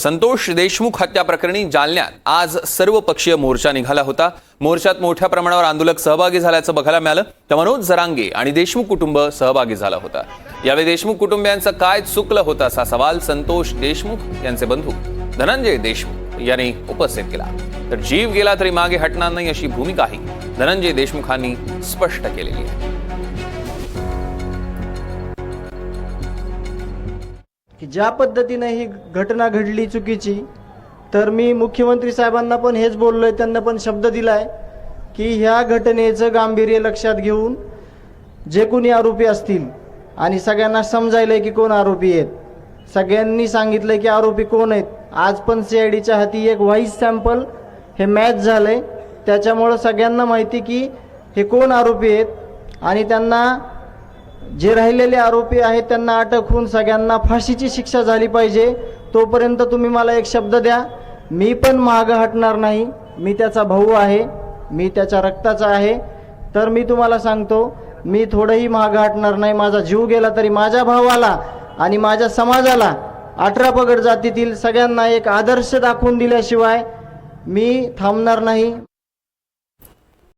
संतोष देशमुख हत्या प्रकरणी जालन्यात. आज सर्वपक्षीय मोर्चा निघाला होता. मोर्चात मोठ्या प्रमाणावर आंदोलक सहभागी झाल्याचं बघायला मिळालं. तर मनोज जरांगे आणि देशमुख कुटुंब सहभागी झाला होता. यावेळी देशमुख कुटुंबियांचं काय चुकलं होतं असा सवाल संतोष देशमुख यांचे बंधू धनंजय देशमुख यांनी उपस्थित केला. तर जीव गेला तरी मागे हटणार नाही अशी भूमिकाही धनंजय देशमुखांनी स्पष्ट केलेली आहे. की ज्या पद्धतीनं ही घटना घडली चुकीची तर मी मुख्यमंत्री साहेबांना पण हेच बोललोय त्यांना पण शब्द दिलाय की ह्या घटनेचं गांभीर्य लक्षात घेऊन जे कोणी आरोपी असतील आणि सगळ्यांना समजायलंय की कोण आरोपी आहेत. सगळ्यांनी सांगितलंय की आरोपी कोण आहेत. आज पण सी आय डीच्या हाती एक व्हाईस सॅम्पल हे मॅच झालंय. त्याच्यामुळं सगळ्यांना माहिती की हे कोण आरोपी आहेत आणि त्यांना जे राहिलेले आरोपी आहेत त्यांना अटक होऊन सगळ्यांना फाशीची शिक्षा झाली पाहिजे. तोपर्यंत तुम्ही मला एक शब्द द्या. मी पण मागं हटणार नाही. मी त्याचा भाऊ आहे. मी त्याच्या रक्ताचा आहे. तर मी तुम्हाला सांगतो मी थोडंही मागं हटणार नाही. माझा जीव गेला तरी माझ्या भावाला आणि माझ्या समाजाला अठरा पगड जातीतील सगळ्यांना एक आदर्श दाखवून दिल्याशिवाय मी थांबणार नाही.